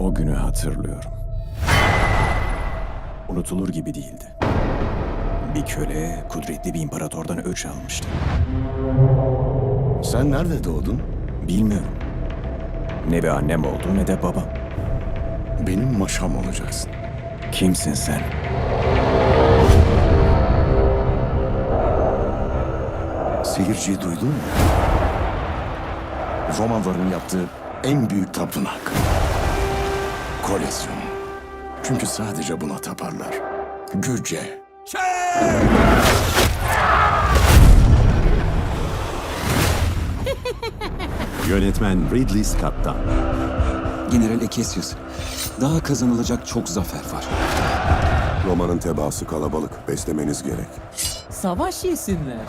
O günü hatırlıyorum. Unutulur gibi değildi. Bir köle kudretli bir imparatordan öç almıştı. Sen nerede doğdun? Bilmiyorum. Ne bir annem oldu ne de babam. Benim maşam olacaksın. Kimsin sen? Seyirciyi duydun mu? Romalıların yaptığı en büyük tapınak. Kolezyum. Çünkü sadece buna taparlar. Güce. Yönetmen Ridley Scott'tan. General Ekesius, daha kazanılacak çok zafer var. Romanın tebaası kalabalık. Beslemeniz gerek. Savaş yesinler.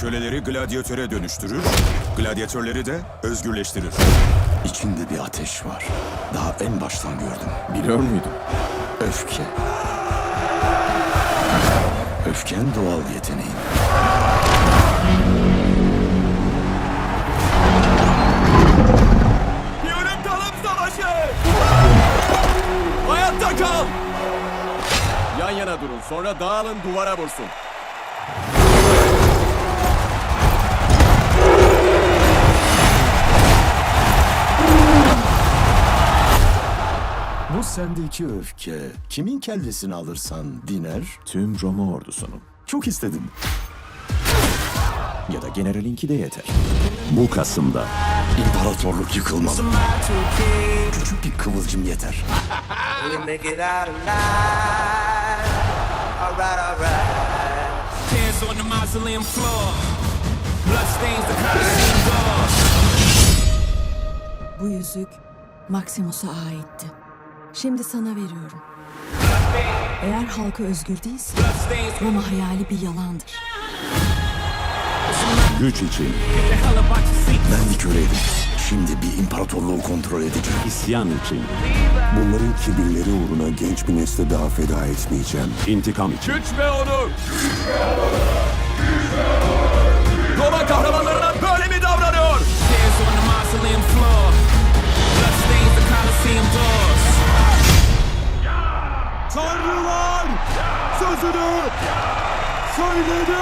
Köleleri gladyatöre dönüştürür, gladyatörleri de özgürleştirir. İçinde bir ateş var. Daha en baştan gördüm. Biliyor muydun? Öfke. Öfken doğal yeteneğin. Yarım kalım savaşı! Hayatta kal! Yan yana durun, sonra dağılın duvara vursun. Sendeki öfke. Kimin kellesini alırsan diner. Tüm Roma ordusunun. Çok istedim. Ya da generalinki de yeter. Bu Kasım'da İmparatorluk yıkılmalı. Küçük bir kıvılcım yeter. Bu yüzük Maximus'a aitti. Şimdi sana veriyorum. Eğer halka özgür değilse Roma hayali bir yalandır. güç için. Ben bir köleydim. Şimdi bir imparatorluğu kontrol edeceğim. isyan için, Bunların kibirleri uğruna genç bir nesle daha feda etmeyeceğim. intikam için, Güç ve onur! Roma Tanrılar! Sözünü söyledi!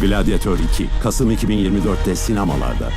Gladyatör 2, Kasım 2024'te sinemalarda.